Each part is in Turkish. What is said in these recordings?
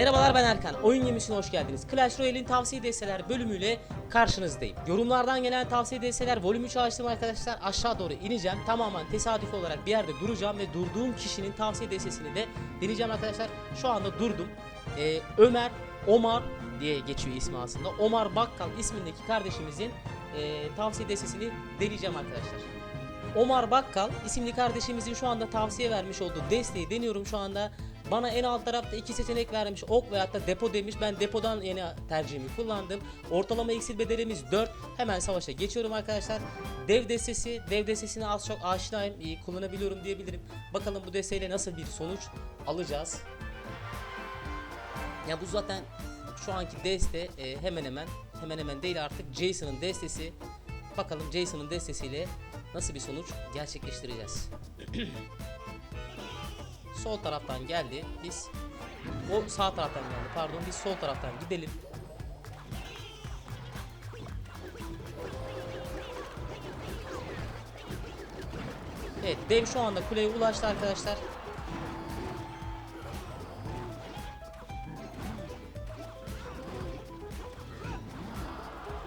Merhabalar ben Erkan. Oyun gemisine hoş geldiniz. Clash Royale'in tavsiye desteler bölümüyle karşınızdayım. Yorumlardan gelen tavsiye desteler volümü çalıştım arkadaşlar. Aşağı doğru ineceğim. Tamamen tesadüf olarak bir yerde duracağım ve durduğum kişinin tavsiye destesini de deneyeceğim arkadaşlar. Şu anda durdum. Ee, Ömer, Omar diye geçiyor ismi aslında. Omar Bakkal ismindeki kardeşimizin e, tavsiye destesini deneyeceğim arkadaşlar. Omar Bakkal isimli kardeşimizin şu anda tavsiye vermiş olduğu desteği deniyorum şu anda. Bana en alt tarafta iki seçenek vermiş. Ok ve hatta depo demiş. Ben depodan yeni tercihimi kullandım. Ortalama iksir bedelimiz 4. Hemen savaşa geçiyorum arkadaşlar. Dev destesi. Dev destesine az çok aşinayım. iyi kullanabiliyorum diyebilirim. Bakalım bu desteğiyle nasıl bir sonuç alacağız. Ya bu zaten şu anki deste e, hemen hemen hemen hemen değil artık Jason'ın destesi. Bakalım Jason'ın destesiyle nasıl bir sonuç gerçekleştireceğiz. Sol taraftan geldi. Biz o sağ taraftan geldi. Pardon biz sol taraftan gidelim. Evet dev şu anda kuleye ulaştı arkadaşlar.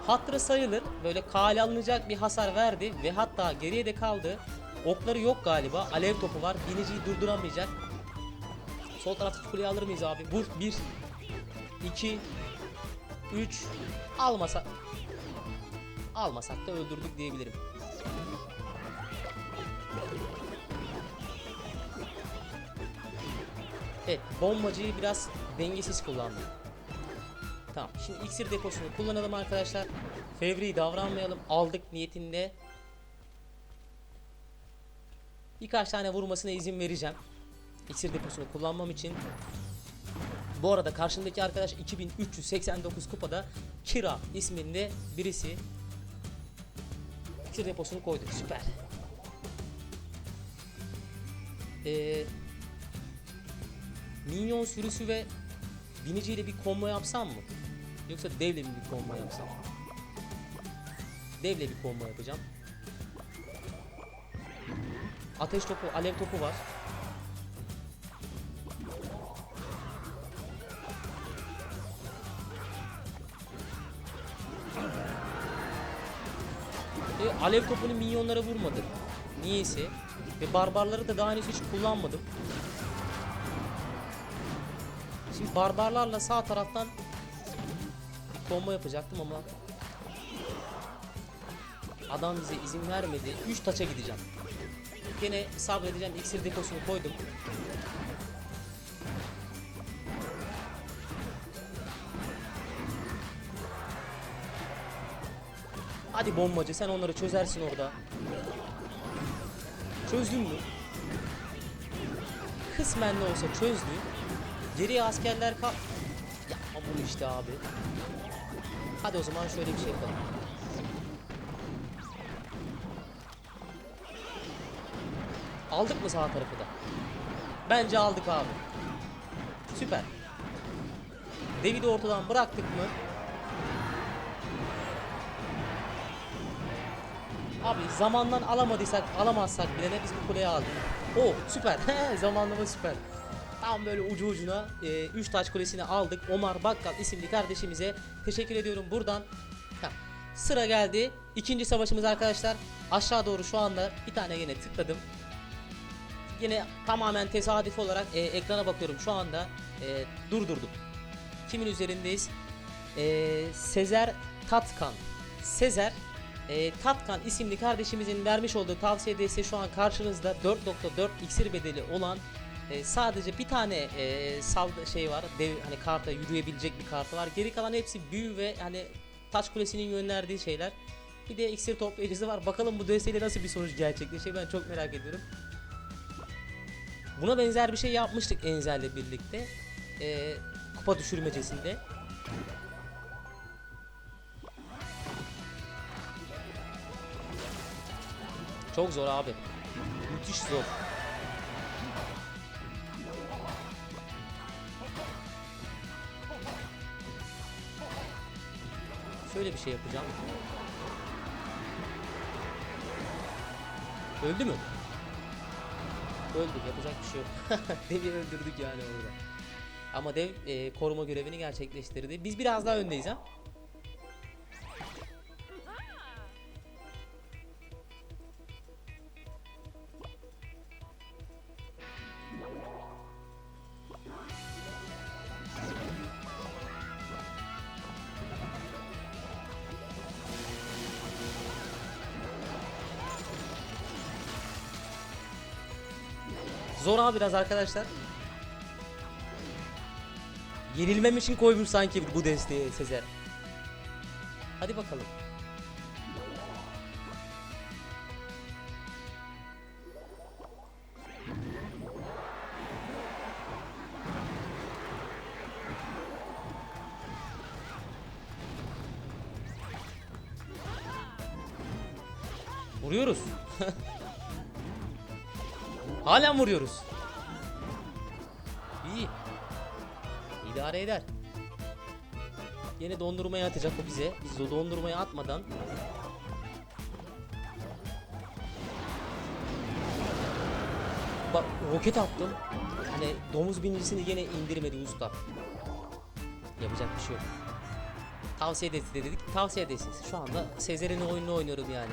Hatırı sayılır. Böyle kale alınacak bir hasar verdi ve hatta geriye de kaldı. Okları yok galiba. Alev topu var. Biniciyi durduramayacak. Sol taraftaki kuleyi alır mıyız abi? Vur. 1 2 3 Almasa Almasak da öldürdük diyebilirim. Evet, bombacıyı biraz dengesiz kullandı. Tamam, şimdi iksir deposunu kullanalım arkadaşlar. Fevri davranmayalım. Aldık niyetinde. Birkaç tane vurmasına izin vereceğim. İksir deposunu kullanmam için. Bu arada karşımdaki arkadaş 2389 kupada Kira isminde birisi. İksir deposunu koydu. Süper. Ee, minyon sürüsü ve biniciyle bir combo yapsam mı? Yoksa devle mi bir combo yapsam? Devle bir combo yapacağım. Ateş topu, alev topu var. E, alev topunu minyonlara vurmadı. Niyeyse. Ve barbarları da daha henüz hiç kullanmadım. Şimdi barbarlarla sağ taraftan bir combo yapacaktım ama adam bize izin vermedi. 3 taça gideceğim. Gene sabredeceğim. İksir deposunu koydum. Hadi bombacı sen onları çözersin orada. Çözdün mü? Kısmen de olsa çözdü. Geriye askerler kal... Yapma bunu işte abi. Hadi o zaman şöyle bir şey yapalım. Aldık mı sağ tarafı da? Bence aldık abi. Süper. Devi de ortadan bıraktık mı? Abi zamandan alamadıysak, alamazsak bile ne biz bu kuleyi aldık. Oo süper. Zamanlama süper. Tam böyle ucu ucuna 3 taş kulesini aldık. Omar Bakkal isimli kardeşimize teşekkür ediyorum buradan. Ha, sıra geldi. İkinci savaşımız arkadaşlar. Aşağı doğru şu anda bir tane yine tıkladım. Yine tamamen tesadüf olarak e, ekrana bakıyorum şu anda. E, durdurdum. Kimin üzerindeyiz? E, Sezer Tatkan. Sezer e, Tatkan isimli kardeşimizin vermiş olduğu tavsiye desteği şu an karşınızda 4.4 iksir bedeli olan e, sadece bir tane e, sal şey var. Dev hani karta yürüyebilecek bir kartı var. Geri kalan hepsi büyü ve hani taş kulesinin gönderdiği şeyler. Bir de iksir toplayıcısı var. Bakalım bu desteğiyle nasıl bir sonuç gerçekleşecek ben çok merak ediyorum. Buna benzer bir şey yapmıştık Enzel'le birlikte. Ee, kupa düşürmecesinde. Çok zor abi. Müthiş zor. Şöyle bir şey yapacağım. Öldü mü? Öldük yapacak bir şey yok. Devi öldürdük yani orada. Ama dev e, koruma görevini gerçekleştirdi. Biz biraz daha öndeyiz ha. Zor abi biraz arkadaşlar. Yenilmem için koymuş sanki bu desteği Sezer. Hadi bakalım. Vuruyoruz. Halen vuruyoruz. İyi. İdare eder. Yine dondurmaya atacak o bize. Biz o dondurmaya atmadan Bak roket attım. Hani domuz binincisini yine indirmedi usta. Yapacak bir şey yok. Tavsiye edesi de dedik. Tavsiye edesiz. Şu anda Sezer'in oyununu oynuyorum yani.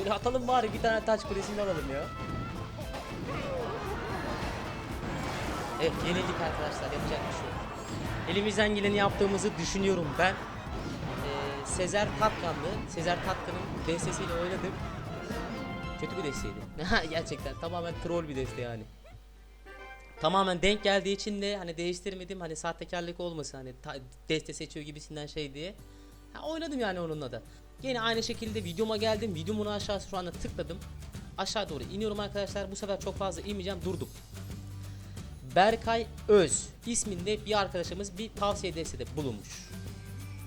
Şöyle atalım bari bir tane taç kulesini alalım ya. Evet yenildik arkadaşlar yapacak bir şey yok. Elimizden geleni yaptığımızı düşünüyorum ben. Ee, Sezer Tatkan'dı. Sezer Tatkan'ın destesiyle oynadım. Kötü bir desteydi. Gerçekten tamamen troll bir deste yani. Tamamen denk geldiği için de hani değiştirmedim hani sahtekarlık olmasın hani deste seçiyor gibisinden şey diye. Ha, oynadım yani onunla da. Yine aynı şekilde videoma geldim. Videomun aşağısı şu anda tıkladım. Aşağı doğru iniyorum arkadaşlar. Bu sefer çok fazla inmeyeceğim. Durdum. Berkay Öz isminde bir arkadaşımız bir tavsiye destede bulunmuş.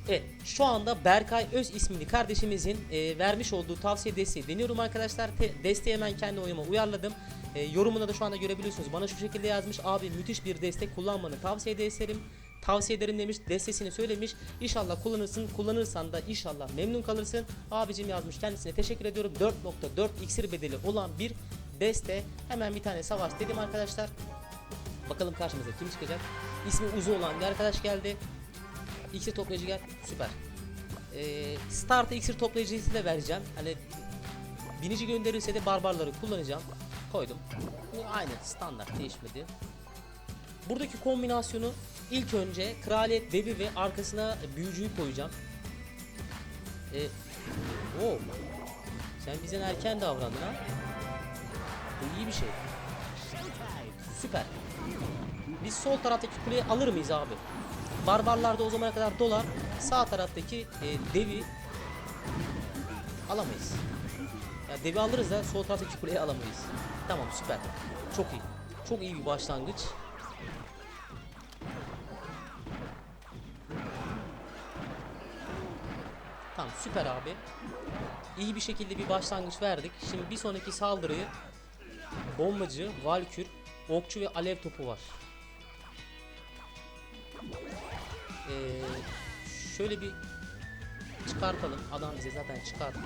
Evet şu anda Berkay Öz isimli kardeşimizin e, vermiş olduğu tavsiye desteği deniyorum arkadaşlar. Te, desteği hemen kendi oyuma uyarladım. E, yorumunda da şu anda görebiliyorsunuz. Bana şu şekilde yazmış. Abi müthiş bir destek kullanmanı tavsiye ederim. Tavsiye ederim demiş. Destesini söylemiş. İnşallah kullanırsın. Kullanırsan da inşallah memnun kalırsın. Abicim yazmış. Kendisine teşekkür ediyorum. 4.4 iksir bedeli olan bir deste. Hemen bir tane savaş dedim arkadaşlar. Bakalım karşımıza kim çıkacak. İsmi Uzu olan bir arkadaş geldi. İksir toplayıcı gel. Süper. Ee, start iksir toplayıcısı da vereceğim. Hani binici gönderirse de barbarları kullanacağım. Koydum. Aynı standart değişmedi. Buradaki kombinasyonu ilk önce kraliyet devi ve arkasına büyücüyü koyacağım. Ee, oo. Sen bizden erken davrandın ha. Bu iyi bir şey. Süper. Biz sol taraftaki kuleyi alır mıyız abi? Barbarlar da o zamana kadar dolar. Sağ taraftaki e, devi alamayız. Ya devi alırız da sol taraftaki kuleyi alamayız. Tamam süper. Çok iyi. Çok iyi bir başlangıç. Tamam süper abi. İyi bir şekilde bir başlangıç verdik. Şimdi bir sonraki saldırıyı bombacı, valkür, okçu ve alev topu var. Ee, şöyle bir çıkartalım. Adam bize zaten çıkarttı.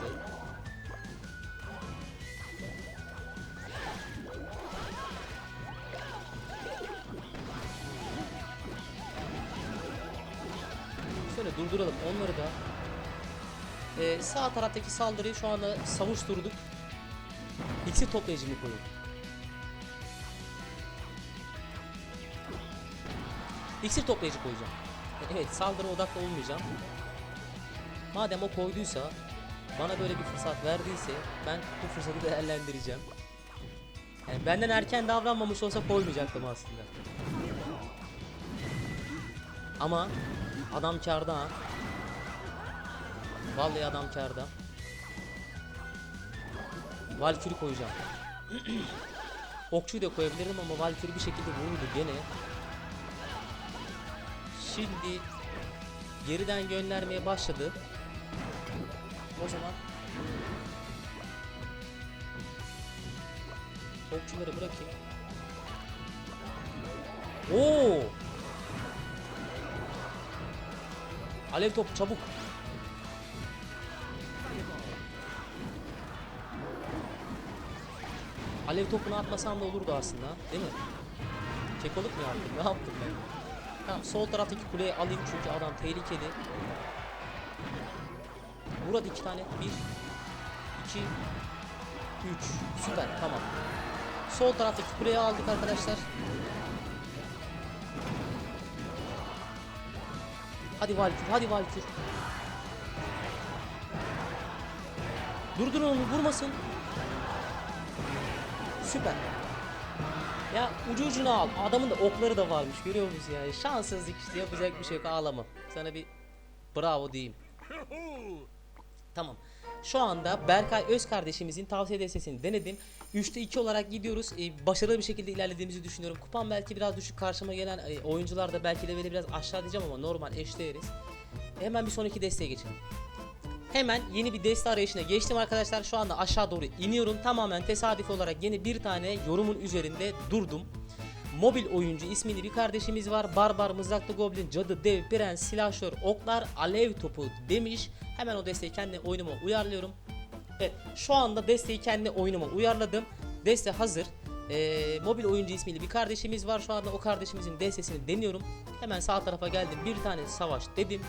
Şöyle durduralım onları da. Ee, sağ taraftaki saldırıyı şu anda savuşturduk. İksir toplayıcını koyun. İksir toplayıcı koyacağım. Evet saldırı odaklı olmayacağım. Madem o koyduysa bana böyle bir fırsat verdiyse ben bu fırsatı değerlendireceğim. Yani benden erken davranmamış olsa koymayacaktım aslında. Ama adam karda. Vallahi adam karda. Valkyrie koyacağım. Okçuyu da koyabilirim ama Valkyrie bir şekilde vururdu gene. Şimdi geriden göndermeye başladı. O zaman okçuları bırakayım. Oo! Alev topu çabuk. Alev topunu atmasam da olurdu aslında değil mi? Kekoluk mu yaptım? Ne yaptım ben? Tamam sol taraftaki kuleyi alayım çünkü adam tehlikeli. Burada iki tane. Bir, iki, üç. Süper tamam. Sol taraftaki kuleyi aldık arkadaşlar. Hadi Valkür, hadi Valkür. Durdurun onu, vurmasın. Süper. Ya ucu ucuna al. Adamın da okları da varmış. Görüyor musunuz yani? Şanssızlık işte yapacak bir şey yok. Ağlama. Sana bir bravo diyeyim. Tamam. Şu anda Berkay Öz kardeşimizin tavsiye destesini denedim. 3'te 2 olarak gidiyoruz. Ee, başarılı bir şekilde ilerlediğimizi düşünüyorum. Kupam belki biraz düşük karşıma gelen e, oyuncular da belki leveli biraz aşağı diyeceğim ama normal eşdeğeriz. Hemen bir sonraki desteğe geçelim. Hemen yeni bir deste arayışına geçtim arkadaşlar. Şu anda aşağı doğru iniyorum. Tamamen tesadüf olarak yeni bir tane yorumun üzerinde durdum. Mobil oyuncu ismini bir kardeşimiz var. Barbar, mızraklı goblin, cadı, dev, prens, silahşör, oklar, alev topu demiş. Hemen o desteği kendi oyunuma uyarlıyorum. Evet şu anda desteği kendi oyunuma uyarladım. Deste hazır. Ee, mobil oyuncu ismili bir kardeşimiz var. Şu anda o kardeşimizin destesini deniyorum. Hemen sağ tarafa geldim. Bir tane savaş dedim.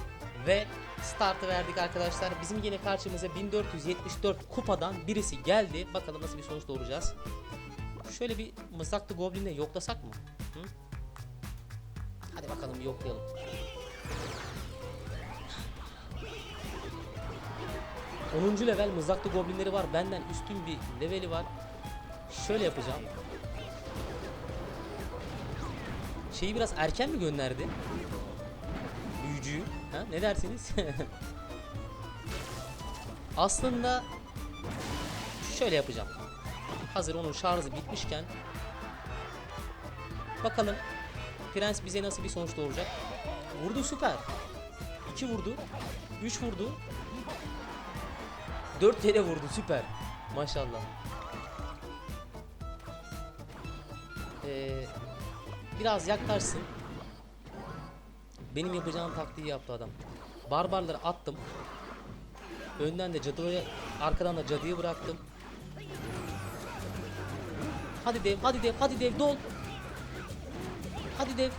Ve startı verdik arkadaşlar. Bizim yine karşımıza 1474 kupadan birisi geldi. Bakalım nasıl bir sonuç doğuracağız. Şöyle bir mızraklı goblinle yoklasak mı? Hı? Hadi bakalım yoklayalım. Onuncu level mızraklı goblinleri var. Benden üstün bir leveli var. Şöyle yapacağım. Şeyi biraz erken mi gönderdi? Büyücüyü. Ha? Ne dersiniz? Aslında şöyle yapacağım. Hazır onun şarjı bitmişken bakalım Prens bize nasıl bir sonuç doğuracak. Vurdu süper. 2 vurdu. 3 vurdu. 4 kere vurdu süper. Maşallah. Ee, biraz yaklaşsın. Benim yapacağım taktiği yaptı adam. Barbarları attım. Önden de cadıyı, arkadan da cadıyı bıraktım. Hadi dev, hadi dev, hadi dev, dol. Hadi dev.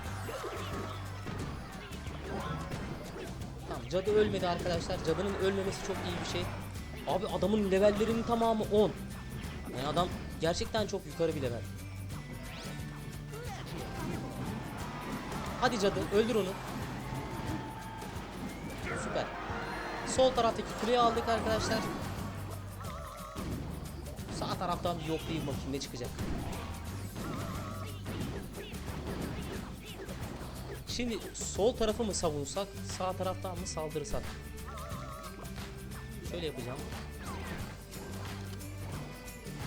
Tamam, cadı ölmedi arkadaşlar. Cadının ölmemesi çok iyi bir şey. Abi adamın levellerinin tamamı 10. Yani adam gerçekten çok yukarı bir level. Hadi cadı öldür onu. Süper. Sol taraftaki kuleyi aldık arkadaşlar. Sağ taraftan bir yoklayayım bakayım ne çıkacak. Şimdi sol tarafı mı savunsak, sağ taraftan mı saldırsak? Şöyle yapacağım.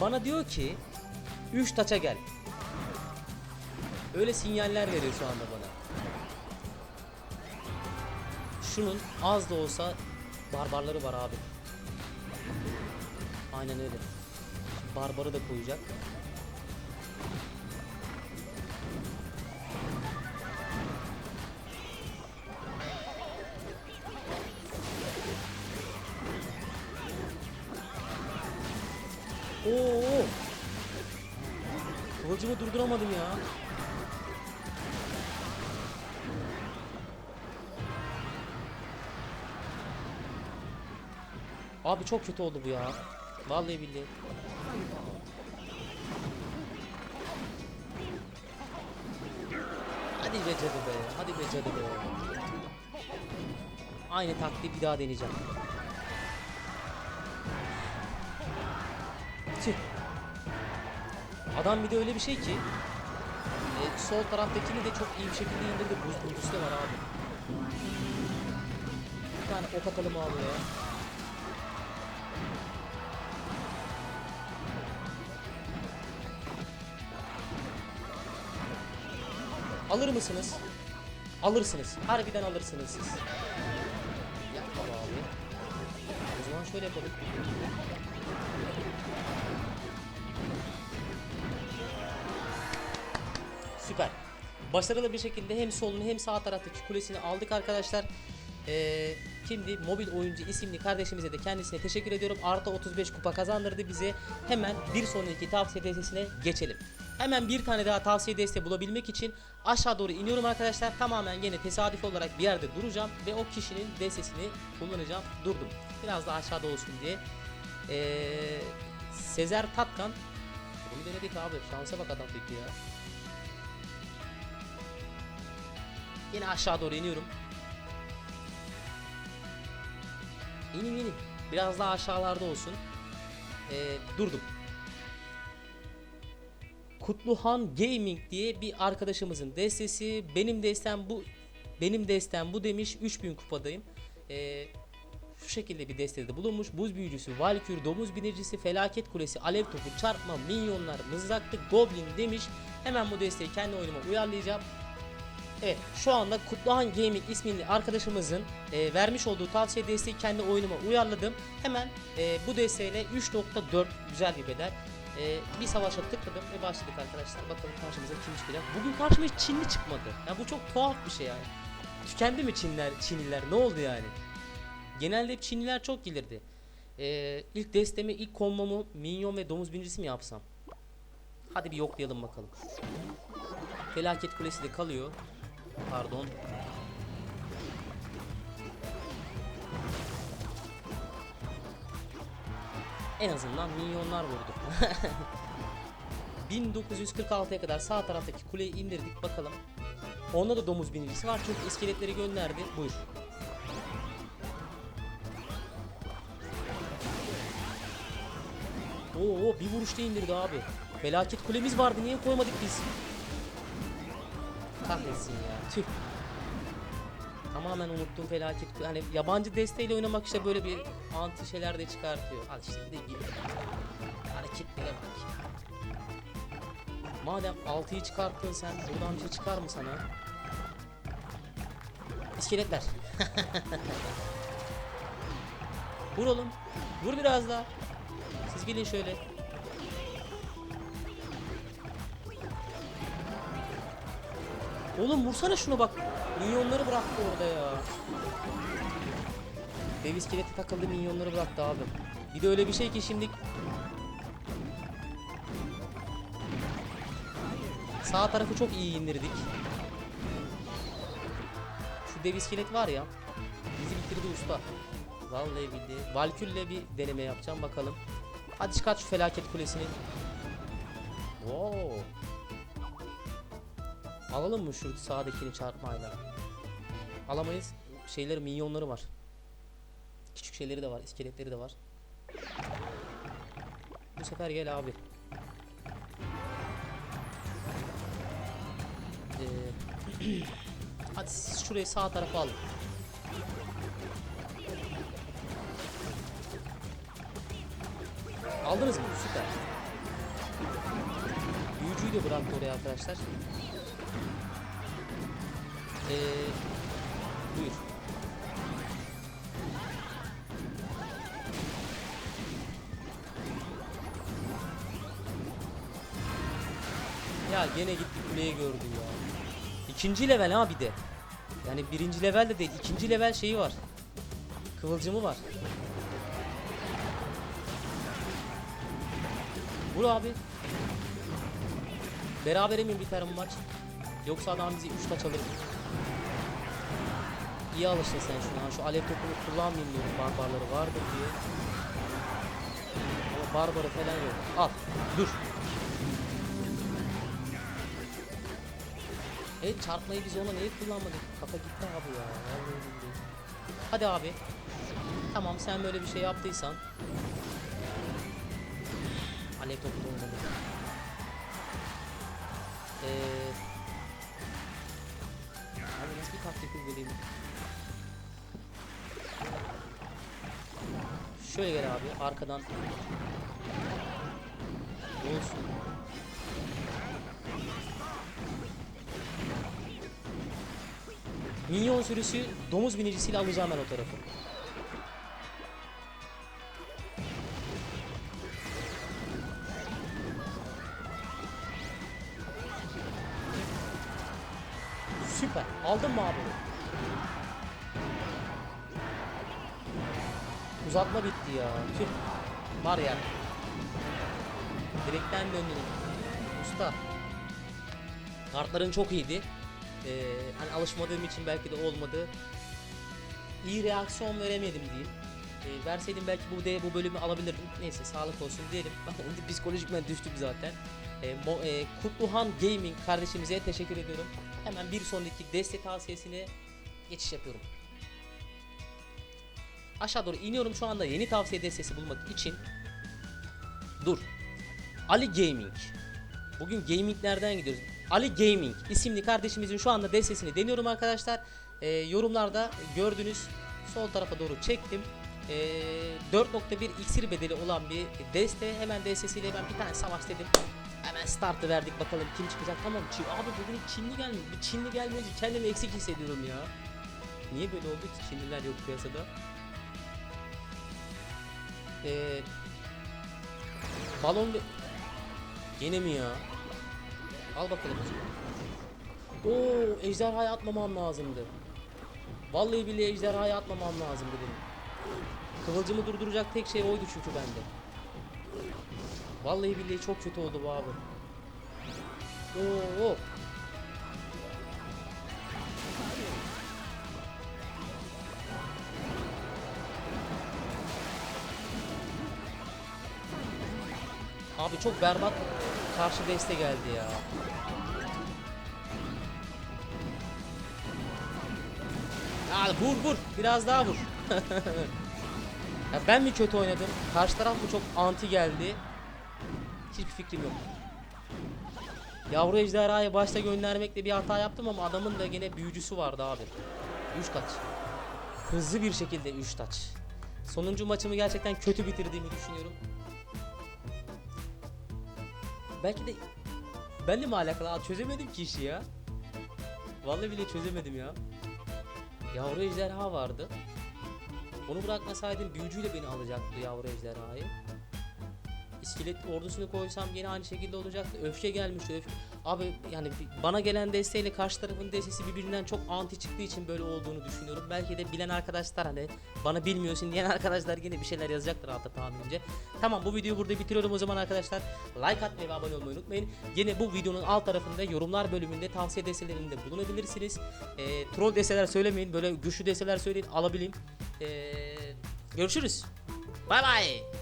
Bana diyor ki 3 taça gel. Öyle sinyaller veriyor şu anda bana. Şunun az da olsa barbarları var abi. Aynen öyle. Barbarı da koyacak. Oo! Kıvılcımı durduramadım ya. Abi çok kötü oldu bu ya. Vallahi billahi. Hadi be cadı be. Hadi be cadı be. Aynı taktiği bir daha deneyeceğim. Tüh. Adam bir de öyle bir şey ki e, sol taraftakini de çok iyi bir şekilde indirdi. Buz buldusu da var abi. Bir tane ok atalım abi ya. Alır mısınız? Alırsınız. Harbiden alırsınız siz. Yapma abi. O zaman şöyle yapalım. Süper. Başarılı bir şekilde hem solunu hem sağ taraftaki kulesini aldık arkadaşlar. Ee, şimdi mobil oyuncu isimli kardeşimize de kendisine teşekkür ediyorum. Artı 35 kupa kazandırdı bize. Hemen bir sonraki tavsiye destesine geçelim. Hemen bir tane daha tavsiye deste bulabilmek için aşağı doğru iniyorum arkadaşlar. Tamamen yine tesadüf olarak bir yerde duracağım ve o kişinin destesini kullanacağım. Durdum. Biraz daha aşağıda olsun diye. Ee, Sezer Tatkan. Bunu denedik abi. Şansa bak adam peki ya. Yine aşağı doğru iniyorum. İnin inin. Biraz daha aşağılarda olsun. Ee, durdum. Kutluhan Gaming diye bir arkadaşımızın destesi. Benim destem bu. Benim destem bu demiş. 3000 kupadayım. Ee, şu şekilde bir destede bulunmuş. Buz büyücüsü, Valkür, domuz binicisi, felaket kulesi, alev topu, çarpma, minyonlar, mızraklı, goblin demiş. Hemen bu desteği kendi oyunuma uyarlayacağım. Evet şu anda Kutluhan Gaming ismini arkadaşımızın e, vermiş olduğu tavsiye desteği kendi oyunuma uyarladım. Hemen e, bu desteğiyle 3.4 güzel bir bedel. E, bir savaşa tıkladım ve başladık arkadaşlar. Bakalım karşımıza kim çıkacak. Bugün karşıma hiç Çinli çıkmadı. Ya bu çok tuhaf bir şey yani. Tükendi mi Çinliler, Çinliler? Ne oldu yani? Genelde hep Çinliler çok gelirdi. E, ilk destemi, ilk kombomu minyon ve domuz binicisi mi yapsam? Hadi bir yoklayalım bakalım. Felaket kulesi de kalıyor. Pardon. En azından milyonlar vurdu. 1946'ya kadar sağ taraftaki kuleyi indirdik bakalım. Onda da domuz binicisi var çünkü iskeletleri gönderdi. Buyur. Oo bir vuruşta indirdi abi. Felaket kulemiz vardı niye koymadık biz? Kahretsin ya. Tüh. Tamamen unuttum felaket. Hani yabancı desteğiyle oynamak işte böyle bir anti şeyler de çıkartıyor. Al işte de gibi. Hareketlere bak ya. Madem 6'yı çıkarttın sen buradan bir şey çıkar mı sana? İskeletler. Vur oğlum. Vur biraz daha. Siz gelin şöyle. Oğlum vursana şunu bak. Minyonları bıraktı orada ya. Dev iskeleti takıldı minyonları bıraktı abi. Bir de öyle bir şey ki şimdi Sağ tarafı çok iyi indirdik. Şu dev iskelet var ya. Bizi bitirdi usta. Vallahi bildi. Valkür'le bir deneme yapacağım bakalım. Hadi çıkart şu felaket kulesini. Wow. Alalım mı şu sağdakini çarpmayla? Alamayız. Şeyleri minyonları var. Küçük şeyleri de var, iskeletleri de var. Bu sefer gel abi. Ee, hadi siz şurayı sağ tarafa alın. Aldınız mı? Süper. Büyücüyü de bıraktı oraya arkadaşlar. Ee, buyur. Ya gene gitti kuleyi gördü ya. İkinci level ha bir de. Yani birinci level de değil. ikinci level şeyi var. Kıvılcımı var. Vur abi. Berabere mi biter maç? Yoksa adam bizi 3 taç alır mı? İyi alışın sen şuna. Şu alev topunu kullanmayayım diyorum barbarları vardır diye. Ama barbarı falan yok. Al. Dur. Evet çarpmayı biz ona niye kullanmadık? Kafa gitti abi ya. Hadi abi. Tamam sen böyle bir şey yaptıysan. Alev topu olmadı. Eee Abi nasıl bir taktik uygulayayım? Şöyle gel abi arkadan. Olsun. Minyon sürüsü domuz binicisiyle alacağım ben o tarafı. Ya. Tüh. Var ya. Direkten döndün. Usta. Kartların çok iyiydi. Ee, hani alışmadığım için belki de olmadı. İyi reaksiyon veremedim diyeyim. Ee, verseydim belki bu de bu bölümü alabilirdim. Neyse sağlık olsun diyelim. Psikolojikmen düştük zaten. Ee, Mo- e, Kutluhan Gaming kardeşimize teşekkür ediyorum. Hemen bir sonraki deste tavsiyesine geçiş yapıyorum. Aşağı doğru iniyorum şu anda yeni tavsiye destesi bulmak için. Dur. Ali Gaming. Bugün gaminglerden gidiyoruz. Ali Gaming isimli kardeşimizin şu anda destesini deniyorum arkadaşlar. Ee, yorumlarda gördünüz. Sol tarafa doğru çektim. Ee, 4.1 iksir bedeli olan bir deste. Hemen destesiyle ben bir tane savaş dedim. Hemen startı verdik bakalım kim çıkacak. Tamam Çin. Abi bugün Çinli gelmiyor. Bir Çinli gelmeyince kendimi eksik hissediyorum ya. Niye böyle oldu ki Çinliler yok piyasada? Ee, balon Gene mi ya? Al bakalım. Oo, ejderhayı atmamam lazımdı. Vallahi billahi ejderhayı atmamam lazımdı benim. Kıvılcımı durduracak tek şey oydu çünkü bende. Vallahi billahi çok kötü oldu bu abi. Oo. Abi çok berbat karşı deste geldi ya. Ya vur vur biraz daha vur. ya ben mi kötü oynadım? Karşı taraf mı çok anti geldi? Hiçbir fikrim yok. Yavru ejderhayı başta göndermekle bir hata yaptım ama adamın da gene büyücüsü vardı abi. 3 taç. Hızlı bir şekilde 3 taç. Sonuncu maçımı gerçekten kötü bitirdiğimi düşünüyorum. Belki de benle mi alakalı? Aa, çözemedim ki işi ya. Vallahi bile çözemedim ya. Yavru ejderha vardı. Onu bırakmasaydım büyücüyle beni alacaktı yavru ejderhayı. İskelet ordusunu koysam yine aynı şekilde olacaktı. Öfke gelmişti. Öfke. Abi yani bana gelen desteğiyle karşı tarafın destesi birbirinden çok anti çıktığı için böyle olduğunu düşünüyorum. Belki de bilen arkadaşlar hani bana bilmiyorsun diyen arkadaşlar yine bir şeyler yazacaktır altta tahminimce. Tamam bu videoyu burada bitiriyorum o zaman arkadaşlar. Like atmayı ve abone olmayı unutmayın. Yine bu videonun alt tarafında yorumlar bölümünde tavsiye destelerinde bulunabilirsiniz. Ee, troll desteler söylemeyin. Böyle güçlü desteler söyleyin alabileyim. Ee, görüşürüz. Bay bay.